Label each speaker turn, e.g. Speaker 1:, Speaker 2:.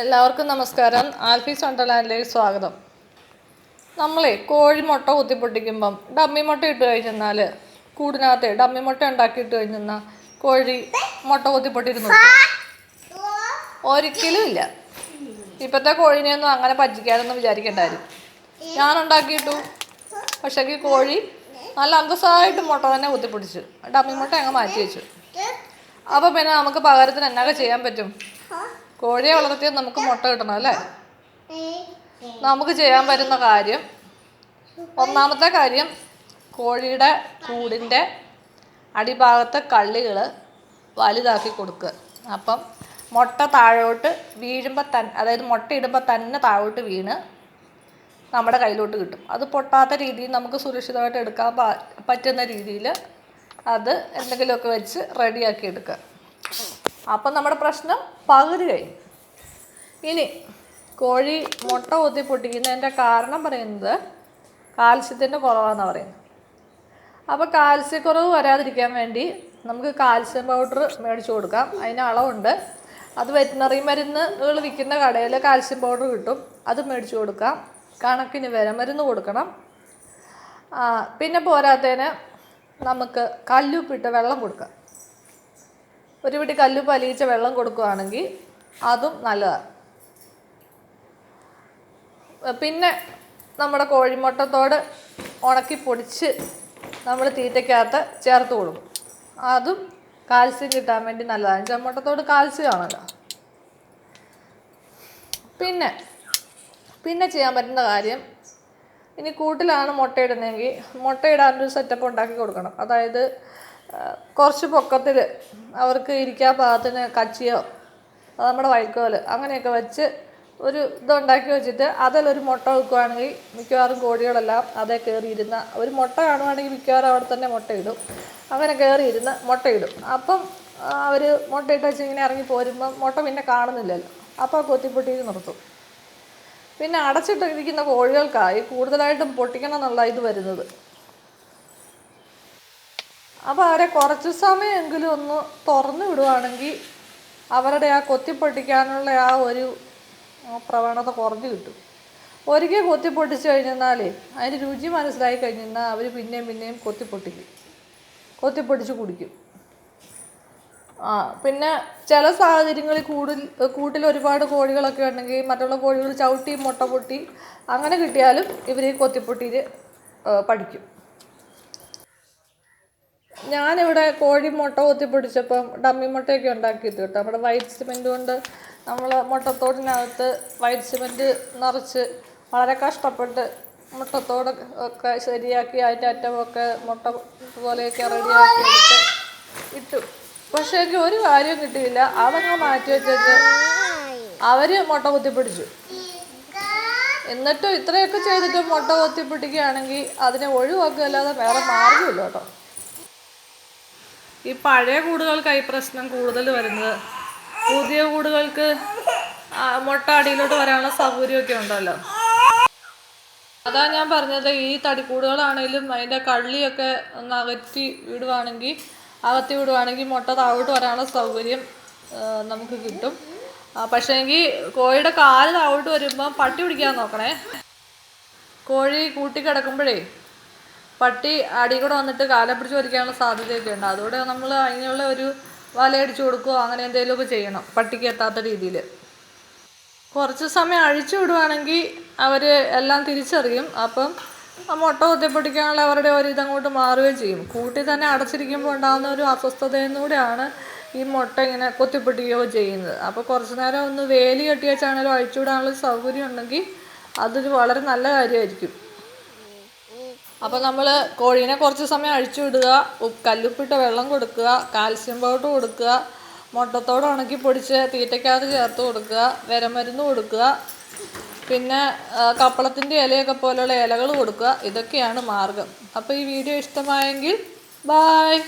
Speaker 1: എല്ലാവർക്കും നമസ്കാരം. ആൽഫീസ് വണ്ടർലാൻഡിലേക്ക് സ്വാഗതം. നമ്മളെ കോഴിമുട്ട കുത്തിപ്പൊട്ടിക്കുമ്പം ഡമ്മി മുട്ട ഇട്ട് കഴിഞ്ഞാൽ കൂടിനകത്തെ ഡമ്മി മുട്ട ഉണ്ടാക്കിയിട്ട് കഴിഞ്ഞാൽ കോഴി മുട്ട കുത്തിപ്പൊട്ടിരുന്നു. ഒരിക്കലും ഇല്ല. ഇപ്പോഴത്തെ കോഴിനെയൊന്നും അങ്ങനെ പറ്റിക്കാനൊന്നും വിചാരിക്കേണ്ടായിരുന്നു ഞാൻ ഉണ്ടാക്കിയിട്ടു. പക്ഷേ കോഴി നല്ല അന്തസ്സായിട്ട് മുട്ട തന്നെ കുത്തിപ്പൊടിച്ചു ഡമ്മി മുട്ട അങ്ങ് മാറ്റി വെച്ചു. അപ്പോൾ പിന്നെ നമുക്ക് പകരത്തിന് എന്നൊക്കെ ചെയ്യാൻ പറ്റും? കോഴിയെ വളർത്തിയാൽ നമുക്ക് മുട്ട കിട്ടണം അല്ലേ? നമുക്ക് ചെയ്യാൻ പറ്റുന്ന കാര്യം ഒന്നാമത്തെ കാര്യം കോഴിയുടെ കൂടിന്റെ അടിഭാഗത്തെ കള്ളികൾ വലുതാക്കി കൊടുക്കുക. അപ്പം മുട്ട താഴോട്ട് വീഴുമ്പോൾ തന്നെ അതായത് മുട്ട ഇടുമ്പോൾ തന്നെ താഴോട്ട് വീണ് നമ്മുടെ കയ്യിലോട്ട് കിട്ടും. അത് പൊട്ടാത്ത രീതിയിൽ നമുക്ക് സുരക്ഷിതമായിട്ട് എടുക്കാൻ പറ്റുന്ന രീതിയിൽ അത് എന്തെങ്കിലുമൊക്കെ വെച്ച് റെഡിയാക്കി എടുക്കുക. അപ്പം നമ്മുടെ പ്രശ്നം പകുതി കഴിഞ്ഞു. ഇനി കോഴി മുട്ട ഊത്തി പൊട്ടിക്കുന്നതിന്റെ കാരണം പറയുന്നത് കാൽസ്യത്തിന്റെ കുറവാണെന്ന് പറയുന്നത്. അപ്പോൾ കാൽസ്യക്കുറവ് വരാതിരിക്കാൻ വേണ്ടി നമുക്ക് കാൽസ്യം പൗഡർ മേടിച്ചു കൊടുക്കാം. അതിന് അളവുണ്ട്. അത് വെറ്റിനറി മരുന്നുകൾ വിൽക്കുന്ന കടയിൽ കാൽസ്യം പൗഡർ കിട്ടും. അത് മേടിച്ചു കൊടുക്കാം. കണക്കിന് വിരമരുന്ന് കൊടുക്കണം. പിന്നെ പോരാത്തതിന് നമുക്ക് കല്ലുപ്പിട്ട് വെള്ളം കൊടുക്കാം. ഒരു പിടി കല്ല് പലിയിച്ച വെള്ളം കൊടുക്കുകയാണെങ്കിൽ അതും നല്ലതാണ് പിന്നെ നമ്മുടെ കോഴിമുട്ടത്തോട് ഉണക്കി പൊടിച്ച് നമ്മൾ തീറ്റയ്ക്കകത്ത് ചേർത്ത് കൊടുക്കും. അതും കാൽസ്യം കിട്ടാൻ വേണ്ടി നല്ലതാണ് ചെമ്മട്ടത്തോട് കാൽസ്യം ആണല്ലോ പിന്നെ പിന്നെ ചെയ്യാൻ പറ്റുന്ന കാര്യം ഇനി കൂട്ടിലാണ് മുട്ടയിടുന്നതെങ്കിൽ മുട്ടയിടാനൊരു സെറ്റപ്പ് ഉണ്ടാക്കി കൊടുക്കണം. അതായത് കുറച്ച് പൊക്കത്തിൽ അവർക്ക് ഇരിക്കാൻ പാകത്തിന് കച്ചിയോ നമ്മുടെ വൈക്കോൽ അങ്ങനെയൊക്കെ വെച്ച് ഒരു ഇതുണ്ടാക്കി വെച്ചിട്ട് അതിലൊരു മുട്ട വെക്കുകയാണെങ്കിൽ മിക്കവാറും കോഴികളെല്ലാം അതേ കയറിയിരുന്ന ഒരു മുട്ട കാണുവാണെങ്കിൽ മിക്കവാറും അവിടെ തന്നെ മുട്ടയിടും അങ്ങനെ കയറിയിരുന്ന് മുട്ടയിടും അപ്പം അവർ മുട്ടയിട്ട് വെച്ച് ഇങ്ങനെ ഇറങ്ങി പോരുമ്പം മുട്ട പിന്നെ കാണുന്നില്ലല്ലോ. അപ്പോൾ കൊത്തിപ്പൊട്ടിയിൽ നിർത്തും. പിന്നെ അടച്ചിട്ടിരിക്കുന്ന കോഴികൾക്കായി കൂടുതലായിട്ടും പൊട്ടിക്കണം എന്നുള്ള ഇത് വരുന്നത് അപ്പോൾ അവരെ കുറച്ച് സമയമെങ്കിലും ഒന്ന് തുറന്നു വിടുവാണെങ്കിൽ അവരുടെ ആ കൊത്തിപ്പൊട്ടിക്കാനുള്ള ആ ഒരു പ്രവണത കുറഞ്ഞു കിട്ടും. ഒരിക്കൽ കൊത്തിപ്പൊട്ടിച്ച് കഴിഞ്ഞെന്നാലേ അതിന് രുചി മനസ്സിലായി കഴിഞ്ഞാൽ അവർ പിന്നെയും പിന്നെയും കൊത്തിപ്പൊട്ടിക്കും. കൊത്തിപ്പൊട്ടിച്ച് കുടിക്കും. ആ പിന്നെ ചില സാഹചര്യങ്ങളിൽ കൂടുതൽ കൂട്ടിൽ ഒരുപാട് കോഴികളൊക്കെ ഉണ്ടെങ്കിൽ മറ്റുള്ള കോഴികൾ ചവിട്ടി മുട്ട പൊട്ടി അങ്ങനെ കിട്ടിയാലും ഇവർ കൊത്തിപ്പൊട്ടിയിൽ പഠിക്കും. ഞാനിവിടെ കോഴി മുട്ട കൊത്തിപ്പൊടിച്ചപ്പം ഡമ്മി മുട്ടയൊക്കെ ഉണ്ടാക്കിയത് കേട്ടോ. നമ്മുടെ വൈറ്റ് സിമെന്റ് കൊണ്ട് നമ്മൾ മുട്ടത്തോടിനകത്ത് വൈറ്റ് സിമെന്റ് നിറച്ച് വളരെ കഷ്ടപ്പെട്ട് മുട്ടത്തോട് ഒക്കെ ശരിയാക്കി അതിന്റെ അറ്റമൊക്കെ മുട്ട പോലെയൊക്കെ റെഡിയാക്കി എടുത്ത് ഇട്ടു. പക്ഷേ എനിക്ക് ഒരു കാര്യവും കിട്ടിയില്ല. അതങ്ങ് മാറ്റി വെച്ചിട്ട് അവർ മുട്ട കുത്തിപ്പിടിച്ചു. എന്നിട്ടും ഇത്രയൊക്കെ ചെയ്തിട്ട് മുട്ട കുത്തിപ്പിടിക്കുകയാണെങ്കിൽ അതിനെ ഒഴിവാക്കുകയല്ലാതെ വേറെ മാർഗമില്ല കേട്ടോ. ഈ പഴയ കൂടുകൾക്ക് ഈ പ്രശ്നം കൂടുതൽ വരുന്നത്. പുതിയ കൂടുകൾക്ക് മുട്ട അടിയിലോട്ട് വരാനുള്ള സൗകര്യമൊക്കെ ഉണ്ടല്ലോ. അതാ ഞാൻ പറഞ്ഞത് ഈ തടിക്കൂടുകളാണെങ്കിലും അതിന്റെ കള്ളിയൊക്കെ ഒന്ന് അകറ്റി വിടുവാണെങ്കിൽ അകത്തി വിടുവാണെങ്കിൽ മുട്ട താഴോട്ട് വരാനുള്ള സൗകര്യം നമുക്ക് കിട്ടും. പക്ഷേ പക്ഷേങ്കിൽ കോഴിയുടെ കാൽ താഴോട്ട് വരുമ്പം പട്ടി പിടിക്കാൻ നോക്കണേ. കോഴി കൂട്ടി കിടക്കുമ്പോഴേ പട്ടി അടി കൂടെ വന്നിട്ട് കാലെ പിടിച്ച് വലിക്കാനുള്ള സാധ്യതയൊക്കെ ഉണ്ട്. അതുകൊണ്ട് നമ്മൾ അതിനുള്ള ഒരു വലയടിച്ചു കൊടുക്കുക അങ്ങനെ എന്തെങ്കിലുമൊക്കെ ചെയ്യണം പട്ടിക്ക് എത്താത്ത രീതിയിൽ കുറച്ച് സമയം അഴിച്ചു വിടുവാണെങ്കിൽ അവർ എല്ലാം തിരിച്ചറിയും. അപ്പം മുട്ട കുത്തിപ്പൊട്ടിക്കാനുള്ള അവരുടെ ഒരു ഇതങ്ങോട്ട് മാറുകയും ചെയ്യും. കൂട്ടി തന്നെ അടച്ചിരിക്കുമ്പോൾ ഉണ്ടാകുന്ന ഒരു അസ്വസ്ഥതയും കൂടെയാണ് ഈ മുട്ട ഇങ്ങനെ കൊത്തിപ്പൊട്ടിക്കുകയോ ചെയ്യുന്നത്. അപ്പോൾ കുറച്ച് നേരം ഒന്ന് വേലി കെട്ടി വെച്ചാണെങ്കിലും അഴിച്ചു വിടാനുള്ള സൗകര്യം ഉണ്ടെങ്കിൽ അതൊരു വളരെ നല്ല കാര്യമായിരിക്കും. അപ്പോൾ നമ്മൾ കോഴീനെ കുറച്ച് സമയം അഴിച്ചു വിടുക കല്ലുപ്പിട്ട് വെള്ളം കൊടുക്കുക കാൽസ്യം പൗഡർ കൊടുക്കുക മുട്ടത്തോട് ഉണക്കി പൊടിച്ച് തീറ്റയ്ക്കകത്ത് ചേർത്ത് കൊടുക്കുക വിരമരുന്ന് കൊടുക്കുക പിന്നെ കപ്പളത്തിന്റെ ഇലയൊക്കെ പോലെയുള്ള ഇലകൾ കൊടുക്കുക. ഇതൊക്കെയാണ് മാർഗം. അപ്പോൾ ഈ വീഡിയോ ഇഷ്ടമായെങ്കിൽ ബായ്